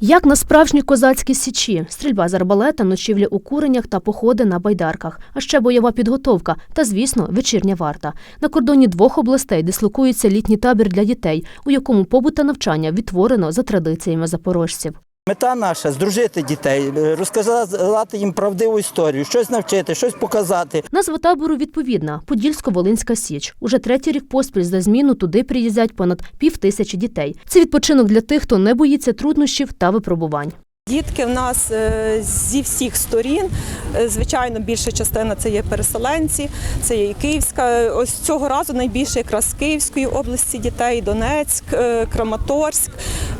Як на справжній козацькі січі, стрільба з арбалета, ночівля у куренях та походи на байдарках, а ще бойова підготовка та, звісно, вечірня варта. На кордоні двох областей дислокується літній табір для дітей, у якому побут та навчання відтворено за традиціями запорожців. Мета наша здружити дітей, е, розказати їм правдиву історію, щось навчити, щось показати. Назва табору відповідна Подільсько-Волинська Січ. Уже третій рік поспіль за зміну туди приїздять понад пів тисячі дітей. Це відпочинок для тих, хто не боїться труднощів та випробувань. Дітки в нас е, зі всіх сторін. Е, Звичайно, більша частина це є переселенці, це є і Київська. Ось цього разу найбільше якраз з Київської області дітей, Донецьк, е, Краматорськ,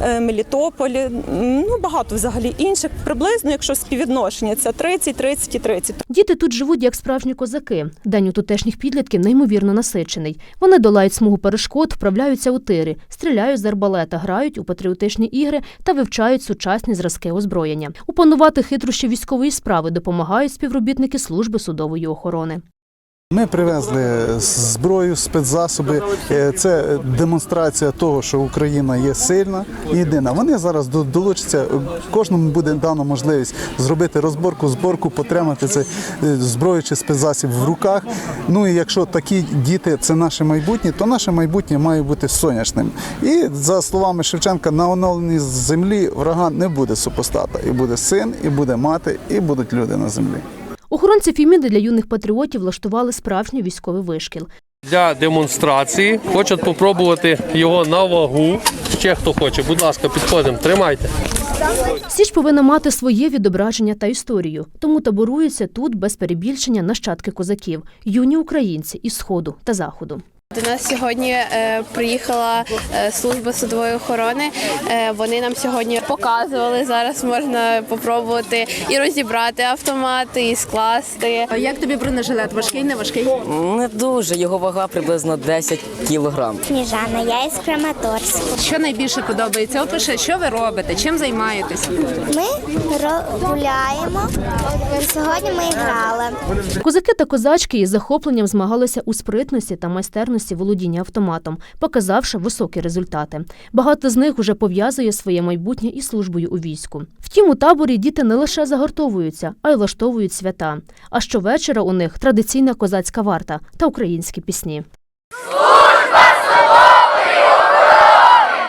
Мелітополь. Ну багато взагалі інших. Приблизно, якщо співвідношення, це 30, 30 і 30. Діти тут живуть як справжні козаки. День у тутешніх підлітків неймовірно насичений. Вони долають смугу перешкод, вправляються у тири, стріляють з арбалета, грають у патріотичні ігри та вивчають сучасні зразки озброєння. Опанувати хитрощі військової справи допомагають співробітники служби судової охорони. Ми привезли зброю, спецзасоби. Е, Це демонстрація того, що Україна є сильна і єдина. Вони зараз долучаться. Кожному буде дана можливість зробити розборку, зборку, потримати це е, зброю чи спецзасіб в руках. Ну і якщо такі діти це наше майбутнє, то наше майбутнє має бути сонячним. І за словами Шевченка, на оновленій землі врага не буде супостата. І буде син, і буде мати, і будуть люди на землі. Охоронці Фіміди для юних патріотів влаштували справжній військовий вишкіл. Для демонстрації хочуть спробувати його на вагу. Ще хто хоче, будь ласка, підходимо, тримайте. Січ повинна мати своє відображення та історію, тому таборуються тут без перебільшення нащадки козаків, юні українці із сходу та заходу. До нас сьогодні е, приїхала е, служба судової охорони. Е, вони нам сьогодні показували. Зараз можна попробувати і розібрати автомати, і скласти. Як тобі бронежилет? Важкий, не важкий? Не дуже, його вага приблизно 10 кілограм. Сніжана, я із Краматорська. Що найбільше подобається? Опиши, що ви робите, чим займаєтесь? Ми гуляємо. Сьогодні ми грали. Козаки та козачки із захопленням змагалися у спритності та майстерності володіння автоматом, показавши високі результати. Багато з них уже пов'язує своє майбутнє із службою у війську. Втім, у таборі діти не лише загортовуються, а й влаштовують свята. А щовечора у них традиційна козацька варта та українські пісні.